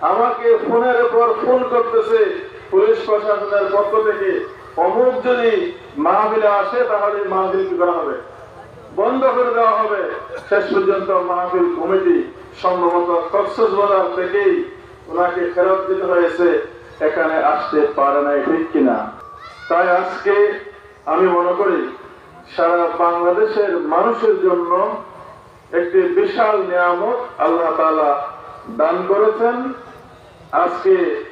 আমাকে ফোনের উপর ফোন করতেছে পুলিশ প্রশাসনের পক্ষ থেকে, অমুক যদি মাহবিলে আসে তাহলে মাহবিল কি করা হবে? বন্ধ করে দেওয়া হবে। শেষ পর্যন্ত মাহফিল কমিটি সম্ভবত কক্সবাজার থেকেই ওনাকে ফেরত দিতে হয়েছে। এখানে আসতে পারে নাই, ঠিক কিনা? তাই আজকে আমি মনে করি, সারা বাংলাদেশের মানুষের জন্য একটি বিশাল নিয়ামত আল্লাহ তাআলা দান করেছেন। আজকে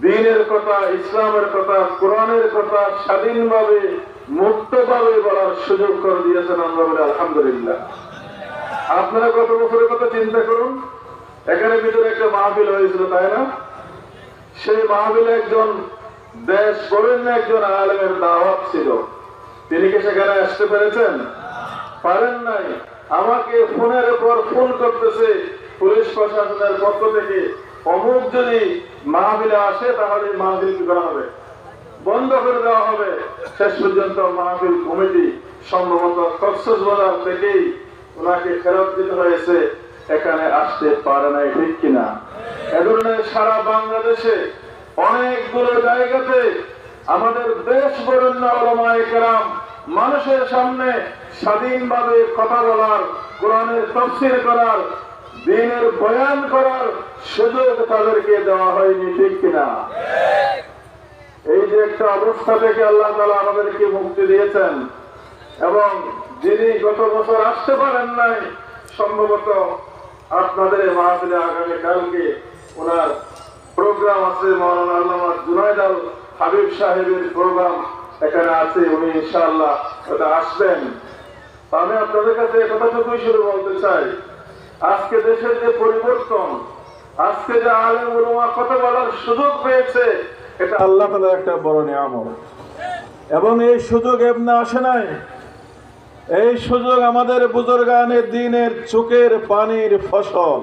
দিনের কথা, ইসলামের কথা, কোরআনের কথা স্বাধীনভাবে, মুক্তভাবে বলার সুযোগ করে দিয়েছেন আমরা আলহামদুলিল্লাহ। আপনারা কত বছরের কথা চিন্তা করুন, এখানে ভিতরে একটা মাহফিল হয়েছিল, তাই না? সেই মাহফিলে একজন দেশ বরেণ্য একজন আলেমের দাওয়াত ছিল। তিনি কি সেখানে আসতে পেরেছেন? পারেন নাই। আমাকে ফোনের উপর ফোন করতেছে পুলিশ প্রশাসনের পক্ষ থেকে। অমুক যদি মাহবিলে আসে, তাহলে মাহবিল কি করা হবে? বন্ধ করে দেওয়া হবে। শেষ পর্যন্ত মাহবিল কমিটি সম্ভবত কক্সবাজার থেকেই ওনাকে ফেরত দিতে হয়েছে। এখানে আসতে পারে নাই, ঠিক কিনা? এ ধরনের সারা বাংলাদেশে অনেকগুলো জায়গাতে আমাদের দেশ বরেণ্য ওলামায়ে কেরাম মানুষের সামনে স্বাধীনভাবে কথা বলার, কোরআনের তফসির করার, দিনের বয়ান করার সুযোগ তাদেরকে দেওয়া হয়নি, ঠিক কিনা? এই যে একটা অবস্থা থেকে আল্লাহ তালা আমাদেরকে মুক্তি দিয়েছেন। এবং যিনি গত বছর আসতে পারেন নাই, সম্ভবত আপনাদের মাহফিলে আগামী কালকে ওনার প্রোগ্রাম আছে মৌলানা হাবিব সাহেবের প্রোগ্রাম। এখানে আছে, উনি ইনশাআল্লাহ ওটা আসবেন। আমি আপনাদের কাছে কথাটুকুই শুধু বলতে চাই। আজকে দেশের যে পরিবর্তন আজকে যে আলেম উলমা কত বলার সুযোগ পেয়েছে, এটা আল্লাহ তালা একটা বড় নিয়ামত। এবং এই সুযোগ এমনি আসে নাই। এই সুযোগ আমাদের বুজুর্গানের দিনের চোখের পানির ফসল।